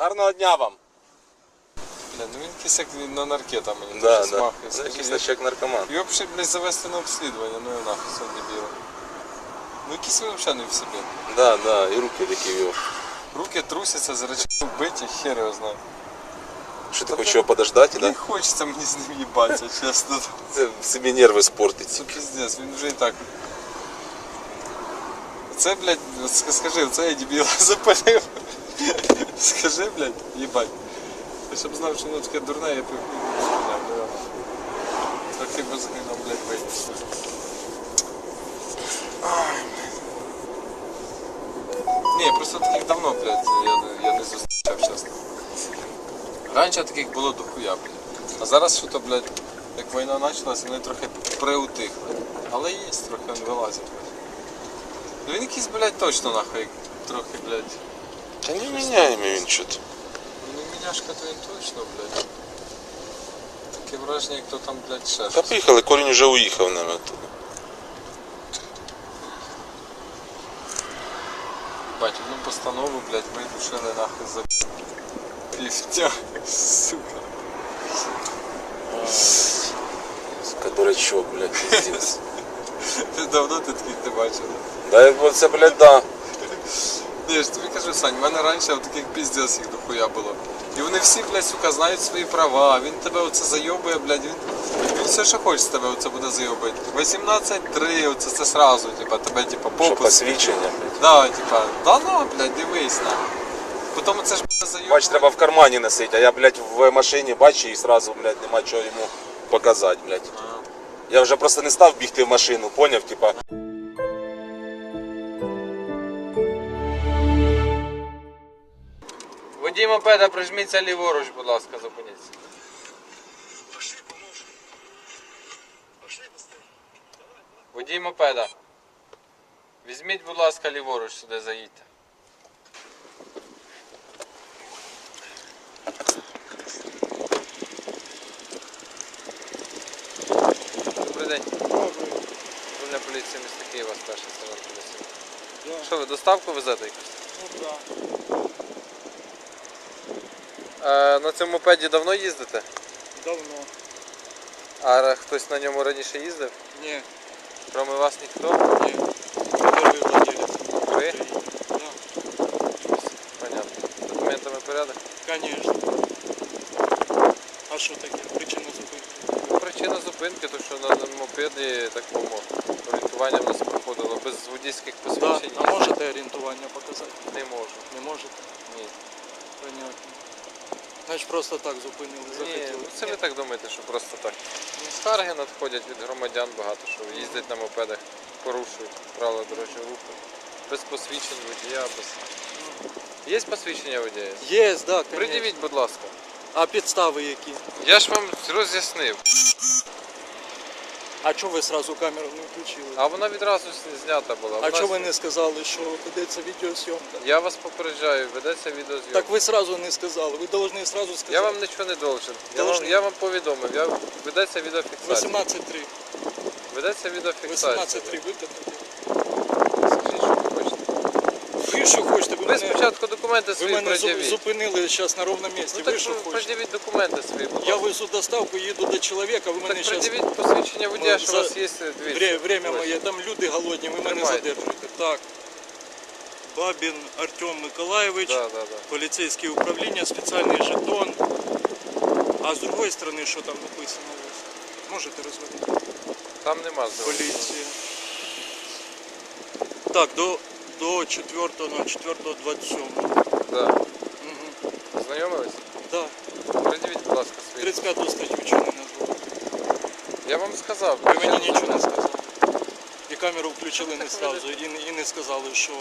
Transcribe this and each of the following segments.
Гарного дня вам. Бля, ну він якийсь як на наркета мені Да, дуже да. смахує. Це Скажи, якийсь я- начек наркоман. Його б ще, блядь, завести на обслідування, ну і нахуй сон дебіл. Ну якийсь він взагалі не в собі. Да, да, і руки такі в його. Руки трусяться, зрачки вбиті, хер його знає. Що ти хочеш його подождати, Не да? хочеться мені з ним їбатися, чесно. Це собі нерви спортить. Це піздець, він вже і так. Це, блядь, ск- скажи, це я дебіла запалив. Скажи, блядь, їбать. Ти щоб знав, що воно таке дурне, я пив. Трохи без грина, блядь, вийти. Ні, просто таких давно, блядь, я, я не зустрічав, чесно. Раніше таких було дохуя, блядь. А зараз що то, блядь, як війна почалась, вони трохи приутихли. Але є трохи, він вилазить. блядь. Ну він якийсь, блядь, точно нахуй, трохи, блядь. Та не міняємо він що-то. Ну не міняшка, то він точно, блядь. Таке враження, як то там, блядь, ще Та щось. поїхали, корінь вже уїхав, наверное, туди. Бать, одну постанову, блядь, видушили нахуй за півтя. Сука. Сука, дурачок, блядь, пиздец. Ти давно ти таких не бачив? Да, і оце, блядь, да. Ні, я ж тобі кажу, Сань, в мене раніше таких піздець їх дохуя було. І вони всі, блядь, сука, знають свої права. Він тебе оце зайобує, блядь, він, він все, що хоче з тебе оце буде зайобити. 18-3, оце це сразу, типа, тебе, типа, Що попуск. посвідчення, блядь. Да, типа, да ну, блядь, дивись на. Потім це ж буде зайобувати. Бач, треба в кармані носити, а я, блядь, в машині бачу і сразу, блядь, нема чого йому показати, блядь. Я вже просто не став бігти в машину, поняв, типа. Водій мопеда, прижміться ліворуч, будь ласка, зупиніться. Водій мопеда. Візьміть, будь ласка, ліворуч сюди заїдьте. Добрий день. Управління поліції міста Києва, старший сержант поліції. Що ви доставку везете якусь? Е, на цьому мопеді давно їздите? Давно. А хтось на ньому раніше їздив? Не, Кроме вас ніхто? не. Первый владелец. Ви? Да, Понятно. З Документами порядок? конечно. А що таке? Причина зупинки? Ну, Причина зупинки, то що на мопеді такому орієнтування в нас проходило без водійських Да. посвідчень. А можете орієнтування показати? Не можу. Не можете? Ні. Понятно. Значить просто так зупинили, захотіли. Ні, це ви так думаєте, що просто так. Скарги надходять від громадян багато, що їздять на мопедах, порушують правила дорожнього руху. Без посвідчень водія, без. Є посвідчення водія? Є, так. Придивіть, будь ласка. А підстави які? Я ж вам роз'яснив. А чого ви сразу камеру не включили? А вона відразу знята була. А Вона чого ви не сказали, що ведеться відеозйомка? Я вас попереджаю, ведеться відеозйомка. Так ви сразу не сказали. Ви повинні сразу сказати. Я вам нічого не должен. Я вам, я вам повідомив, я... ведеться відеофіксація. 18.3. Ведеться відеофіксація. 18.3 викликати. Скажіть, що ви хочете. Ви що хочете? Ви Ви мене, спочатку документи ви свої мене зу- пред'явіть. зупинили зараз на ровному місці. Ну ви що хочете? пред'явіть документи свої, будь Я ласка. везу доставку, їду до чоловіка, ви Так мене зараз... пред'явіть посвідчення водія, що у вас є дві. Вре, время моє, там люди голодні, ви мене Тримайте. задержуєте. Так. Бабін Артем Миколаєвич, Да, да, да. поліцейське управління, спеціальний жетон. А з другої сторони, що там написано у вас? Можете розвернути? Там нема зовсім. Поліція. Так, до, до 4.04.27. Да. Угу. Знайомились? Да. Пред'явіть, будь ласка, свої. 35 статтю чого не назвали? Я вам сказав. Ви мені нічого не сказали. І камеру включили не Так сразу, і, не- і не сказали, що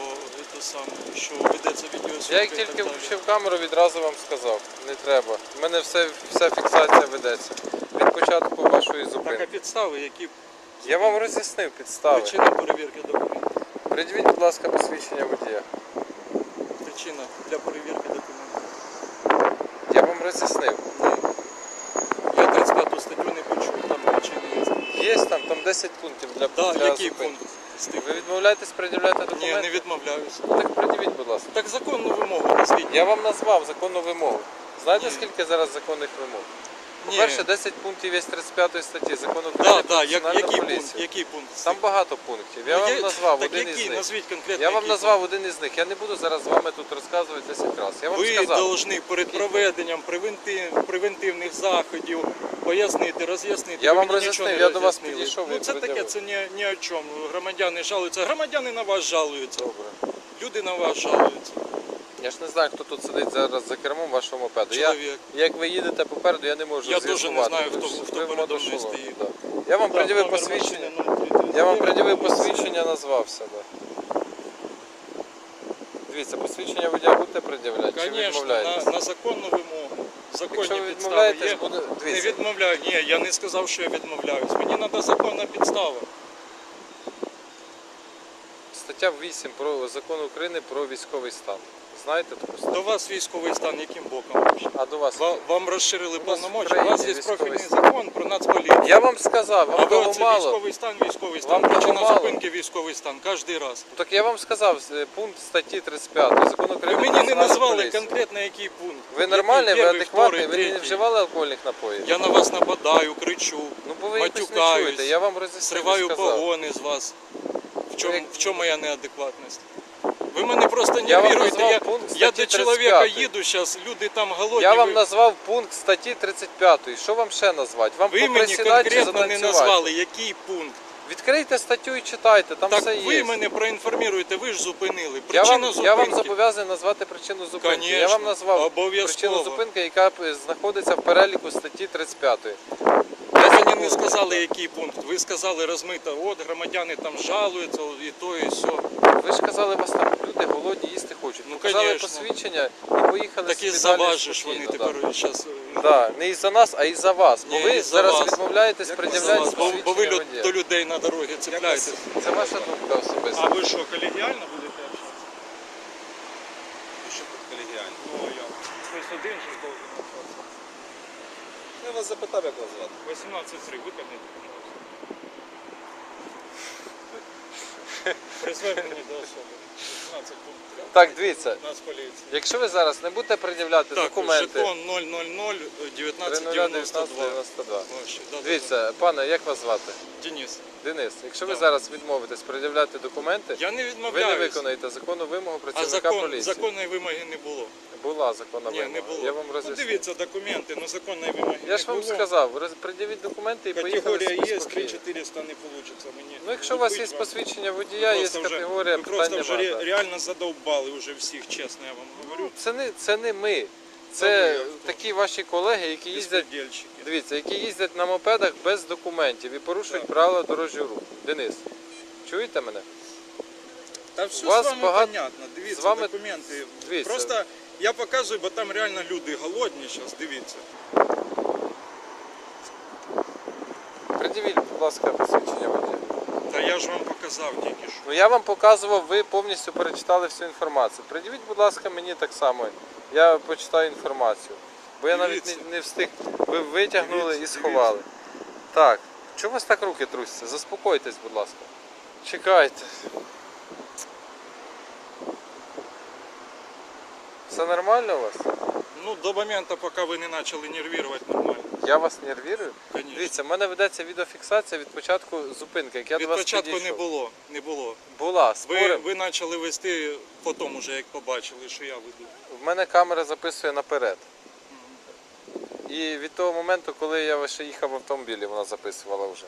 це саме, що ведеться відеосйомка. Я як і тільки далі. включив камеру, відразу вам сказав. Не треба. У мене все, вся фіксація ведеться. Від початку вашої Так, а зупинки. підстави, які Я вам роз'яснив підстави. причина перевірки документів? Придивіть, будь ласка, посвідчення водія. Причина для перевірки документів. Я вам роз'яснив. Я 35 статтю не почув, там причини є. Є там, там 10 пунктів для, Да, для який зупинки. пункт? з тих? Ви відмовляєтесь пред'являти Ні, документи? не відмовляюся. Так придивіть, будь ласка. Так законну вимогу назвіть. Я вам назвав законну вимогу. Знаєте, Ні. скільки зараз законних вимог? По-перше, 10 пунктів є з 35 статті закону України Да, про да, як, який пункт? Який пункт? Там багато пунктів. Я Ну, вам назвав так один який? із них. Назвіть конкретно. Я вам який назвав один із них. Я не буду зараз з вами тут розказувати 10 разів. Я вам Ви сказав. повинні перед проведенням превентив, превентивних заходів пояснити, роз'яснити. Я Ви вам мені роз'яснив, не я до вас роз'яснили. підійшов, Ну це таке, це ні, ні о чому. Громадяни жалуються. Громадяни на вас жалуються. Добре. Люди на вас жалуються. Я ж не знаю, хто тут сидить зараз за кермом вашого мопеду. Я, Чоловік. як ви їдете попереду, я не можу Я теж не знаю, хто- хто передо мною стоїть. да. Я вам Да, пред'явив посвідчення. Я вам пред'явив посвідчення, назвався. Да. Дивіться, посвідчення водія будете пред'являти чи Звісно, відмовляєтесь? на, на законну вимогу. Законні Якщо ви підстави відмовляєтесь, є. буде- Не дивіться. відмовляю. Ні, я не сказав, що я відмовляюсь. Мені треба законна підстава. Стаття 8 про закон України про військовий стан. Знаєте таку? До вас військовий стан яким боком? А до вас? Ва- Вам розширили повномочия. У вас є профільний військовий закон про нацполіцію. Я вам сказав, А вам ви того оце мало. військовий стан, військовий стан. Вам Причина мало. зупинки військовий стан. Кожен раз. Так я вам сказав, е, пункт статті 35 закону Ви України мені не назвали поліцію. конкретно який пункт. Ви Який нормальний, ви перший, адекватний, вторий, ви не третій. вживали алкогольних напоїв? Я на вас нападаю, кричу, Ну бо ви якось не матюкаюсь, чуєте, я вам роз'яснив і сриваю сказав. погони з вас. В чому, як- в чому моя неадекватність? Ви мене просто Я вам нервуєте. назвав Я, пункт я статті до чоловіка 35. їду зараз, люди там голодні. Я вам ви, назвав пункт статті 35. Що вам ще назвати? Вам ви мені поприсідати чи конкретно не назвали, який пункт. Відкрийте статтю і читайте, там Так все ви є. мене проінформуєте, ви ж зупинили. я, Причина вам, зупинки. я вам зобов'язаний назвати причину зупинки. я вам назвав обов'язково. причину зупинки, яка е, знаходиться в переліку статті 35. Мені не сказали, який пункт. Ви сказали розмито, от громадяни там жалуються, і то, і все. Ви ж казали, вас там люди голодні їсти хочуть. Ну, Показали конечно. посвідчення і поїхали Так і собі за далі вас вони спокійно, тепер зараз. Да, не із-за нас, а із-за вас. Бо Ні, ви із-за зараз вас. відмовляєтесь Бо, пред'являти бо ви лю- водія. до людей на дорогі цепляєтесь. Це ваша думка особиста. А ви що, колегіально будете общатися? Що тут колегіально? Ну, а як? Хтось один же должен общатися. Я вас запитав, як вас звати. 18.3, виконайте, пожалуйста. При до особи. 18 пунктів. Так, дивіться, якщо ви зараз не будете пред'являти Так, документи жетон 000 1992. 001992. Ваші, да, да, Дивіться, пане, як вас звати? Денис, Денис, якщо ви зараз відмовитесь пред'являти документи, я не ви відмовляюсь. не виконаєте законну вимогу А працівника закон, поліції. законної вимоги не було. Була законна Ні, вимога. не було. Я вам ну, роз'ясню. дивіться документи, ну законної вимоги Я ж не вам було. сказав, роз- пред'явіть документи і поїхали Категорія собі є, спокійно. 3400 не вийде мені. Ну, якщо у вас є Купить вам. посвідчення водія, є Просто вже- категорія, ви просто вже ре- реально задовбали вже всіх, чесно я вам говорю. Це не, це не ми. Та Це а такі ваші колеги, які їздять, Безпредельщики. дивіться, які їздять на мопедах без документів і порушують Так. правила дорожнього руху. Денис, чуєте мене? Та все вас з вами багато- понятно, дивіться, з вами- документи. Дивіться. Просто я показую, бо там реально люди голодні зараз, дивіться. Пред'явіть, будь ласка, посвідчення водія. Та я ж вам показав тільки що. Ну я вам показував, ви повністю перечитали всю інформацію. Пред'явіть, будь ласка, мені так само. Я почитаю інформацію. Бо я навіть Дивіться. не, не встиг. Ви витягнули Дивіться, і сховали. Так, чого у вас так руки трусяться? Заспокойтесь, будь ласка. Чекайте. Все нормально у вас? Ну, до моменту, поки ви не почали нервувати нормально. Я вас нервірую? Конечно. Дивіться, в мене ведеться відеофіксація від початку зупинки, як я Від до вас початку не було. Не було. Була, Ви, спорим. ви почали вести потім уже, як побачили, що я веду. В мене камера записує наперед. І від того моменту, коли я ще їхав в автомобілі, вона записувала вже.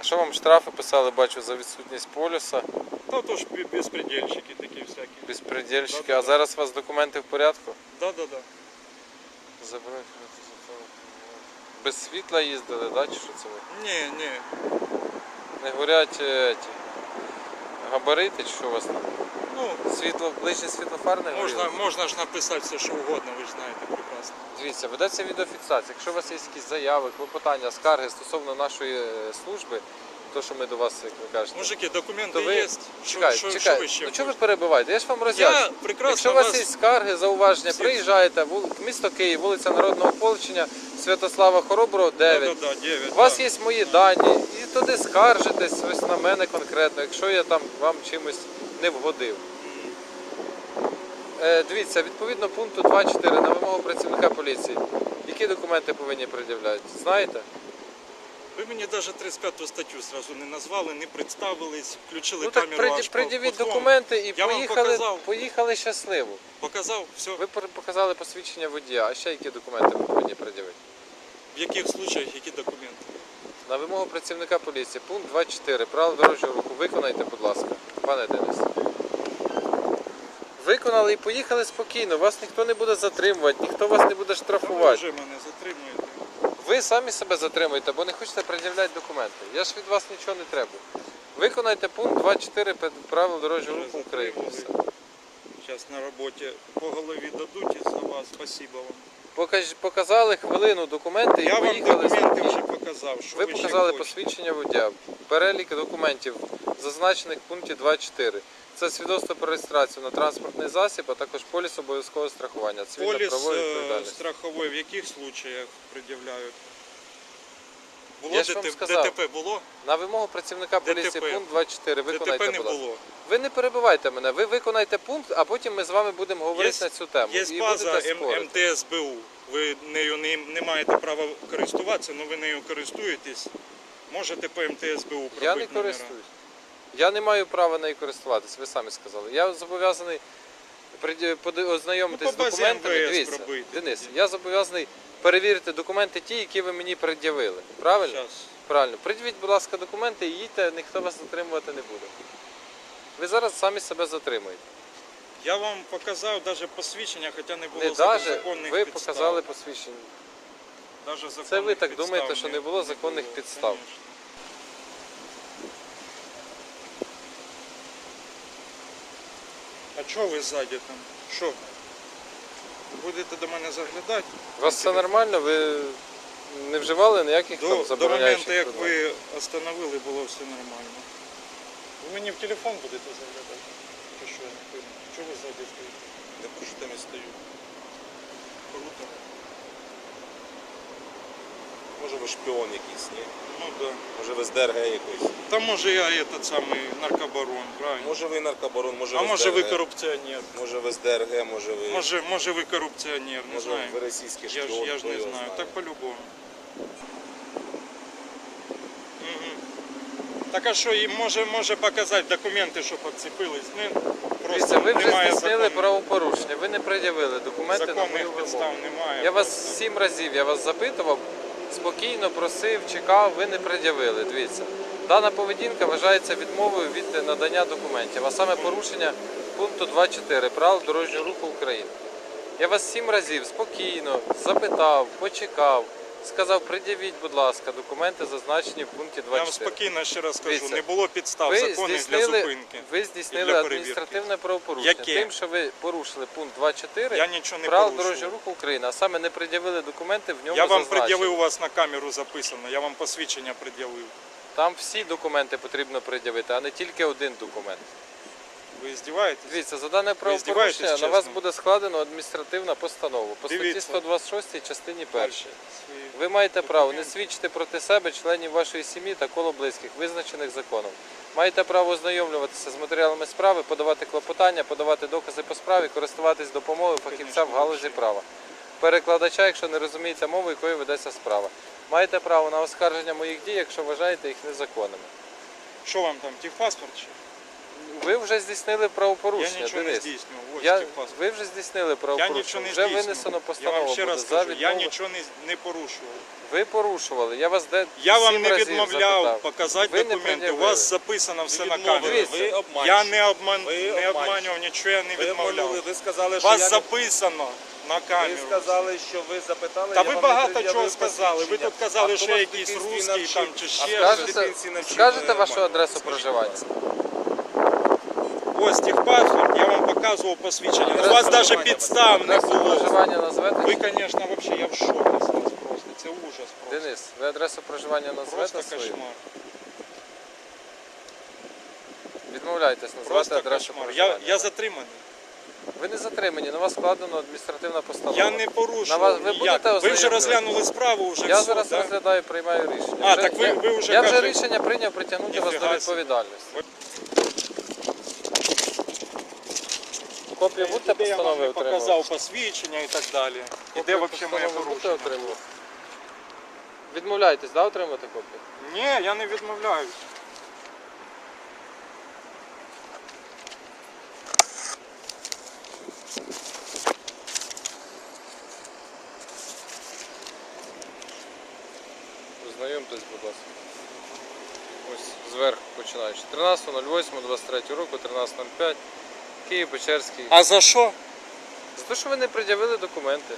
А Що вам штрафи писали, бачу, за відсутність полюса, Та то ж бі- безпредельщики такі безпредельщики. Да-да-да. А зараз у вас документи в порядку? Да-да-да. Забрати. Без світла їздили, да? чи що це ви? Ні, ні. Не горять е, ті, габарити, чи що у вас там? Ну, Світло, ближнє світлофар не можна, горіло? можна ж написати все, що угодно, ви ж знаєте прекрасно. Дивіться, ведеться відеофіксація. Якщо у вас є якісь заяви, клопотання, скарги стосовно нашої е, служби, то що ми до вас, як ви кажете, Мужики, документи то ви є. Що, чекайте, що, ви ще? ну чого ви хочете? перебиваєте? Я ж вам роз'ясню. Прекрасно Якщо у вас вас... є скарги, зауваження, Всі- приїжджаєте, вул- місто Київ, вулиця Народного ополчення, Святослава Хороброго, 9. Да, да, да, 9, У вас да. є мої дані, і туди скаржитесь ось на мене конкретно, якщо я там вам чимось не вгодив. Е, дивіться, відповідно пункту 2.4 на вимогу працівника поліції. Які документи повинні пред'являти? Знаєте? Ви мені навіть 35 статтю зразу не назвали, не представились, включили Ну так камеру аж по- по документи і Я вам поїхали, показав. поїхали щасливо. Показав, все. Ви пер- показали посвідчення водія, а ще які документи ви повинні пред'явити? В яких случаях, які документи? На вимогу працівника поліції, пункт 2.4, правил дорожнього руху. Виконайте, будь ласка, пане Денис. Виконали і поїхали спокійно. Вас ніхто не буде затримувати, ніхто вас не буде Ви штрафувати. вже мене затримуєте. Ви самі себе затримуєте, бо не хочете пред'являти документи. Я ж від вас нічого не треба. Виконайте пункт 2.4 правил дорожнього руху України. Зараз на роботі по голові дадуть із-за вас, спасибо вам. Покаж- Показали хвилину документи і Я вам поїхали. документи вже показав, що Ви ви, ще показали хочете. посвідчення водія, перелік документів, зазначених в пункті 2.4. Це свідоцтво про реєстрацію на транспортний засіб, а також поліс обов'язкового страхування, Поліс цивільно-правової е, відповідальності. страховий в яких случаях пред'являють? Було Я ж вам ДТП, сказав. ДТП було? На вимогу працівника поліції ДТП. пункт 2.4 виконайте, ДТП не будь ласка. було. Ви не перебивайте мене, ви виконайте пункт, а потім ми з вами будемо говорити на цю тему. Є і база будете М- МТСБУ. Ви нею не, не маєте права користуватися, але ви нею користуєтесь. Можете по МТСБУ пробити Я не номера. користуюсь. Я не маю права нею користуватись, ви самі сказали. Я зобов'язаний ознайомитись Ну, з по базі документами. МВС Дивіться, пробити. Денис, я зобов'язаний перевірити документи ті, які ви мені пред'явили. Правильно? Щас. Правильно. Придивіть, будь ласка, документи і їдьте, ніхто вас затримувати не буде. Ви зараз самі себе затримуєте. Я вам показав навіть посвідчення, хоча не було Не даже законних ви підстав. показали посвідчення. Даже Це ви так підстав думаєте, що не було законних було, підстав? конечно. А чого ви ззаді там? Що? Будете до мене заглядати? У вас все нормально? Ви не вживали ніяких До, там до забороняючих моменту, як предметів? ви остановили, було все нормально. Ви мені в телефон будете заглядати? Чи що, я не пойму. Чого ви ззаді стоїте? Я про там я стою. Круто. Може ви шпіон якийсь, ні? Ну да. Може ви з ДРГ якийсь. Та може я этот самий наркобарон, правильно? Може ви наркобарон, може а ви з може ви ДРГ. корупціонер? Може ви з ДРГ, може ви... Може, може ви корупціонер, не може знаю. ви російський Я шпіон, ж, я ж хто не його знаю. знає. Так по-любому. Мгм. Так а що, і може, може показати документи, що підцепились? Не, просто ви вже немає здійснили законних- правопорушення, ви не пред'явили документи на мою законних вимогу. підстав немає. Я вас сім разів я вас запитував, спокійно просив, чекав, ви не пред'явили. Дивіться, дана поведінка вважається відмовою від надання документів, а саме порушення пункту 2.4 правил дорожнього руху України. Я вас сім разів спокійно запитав, почекав, сказав, пред'явіть, будь ласка, документи зазначені в пункті Я вам 2.4. спокійно ще раз кажу, Дивіться, не було підстав законних для зупинки. ви здійснили для перевірки. адміністративне правопорушення Яке? тим, що ви порушили пункт 2.4 Я нічого не правил порушував. дорожнього руху України, а саме не пред'явили документи, в ньому Я вам пред'явив у вас на камеру записано, я вам посвідчення пред'явив. Там всі документи потрібно пред'явити, а не тільки один документ. Ви здіваєтесь? Дивіться, за дане здіваєтесь, правопорушення на вас чесно? буде складено адміністративна постанова по статті Дивіться. 126 частині 1. Свої- Ви маєте право не свідчити проти себе, членів вашої сім'ї та коло близьких, визначених законом. Маєте право ознайомлюватися з матеріалами справи, подавати клопотання, подавати докази по справі, користуватись допомогою фахівця в галузі права. Перекладача, якщо не розумієте мову, якою ведеться справа. Маєте право на оскарження моїх дій, якщо вважаєте їх незаконними. Що вам там, техпаспорт чи? Ви вже здійснили правопорушення. Я нічого не Денис. здійснював. Я, ви вже здійснили Я правопорушення. нічого не вже здійснював. винесено Я вам ще буде раз за кажу, я відмову. нічого не, не порушував. Ви порушували. Я вас де Я вам не разів відмовляв запитав. показати Ви не документи. У пред'явили. вас записано все на відмовили, камеру. Обманщик. Я не, обман... Ви не обманщик. обманював, нічого я не Ви обманули, відмовляв. ви сказали, що вас я не... записано на Ви сказали, що ви запитали, Та я ви вам не багато пред'явив чого сказали. Ви посвідчення. тут казали, А що хто я вас в якийсь дитинстві русський навчив? там чи А ще скажете, щось. дитинці навчив Скажете вашу адресу Скажіть, проживання? Ось техпаспорт, я показував посвідчення. У вас навіть підстав не було. проживання назвете? Ви, звісно, вообще я в шокі з вас просто. Це ужас просто. Денис, ви адресу проживання Просто назвете свою? кошмар. Відмовляйтесь назвати Просто адресу кошмар. Я, проживання. я затриманий. Ви не затримані, на вас складено адміністративна постанова. Я не На вас- ви ніяк. будете ви вже ознайомлювати? розглянули справу вже Я все, зараз да? розглядаю, приймаю рішення. А, так ви- я, ви вже я вже кажете- рішення прийняв притягнути вас до Ніфіга собі. відповідальності. Копію будете де я вам постанови не отримувати? показав посвідчення і так далі. І де Копію взагалі моє постанови будете порушення? отримувати? Відмовляєтесь, да, отримати копію? Ні, я не відмовляюсь. Ознайомтесь, будь ласка. Ось зверху починаючи. 13.08.23 року, 13.05. Київ Печерський. А за що? За те, що ви не пред'явили документи.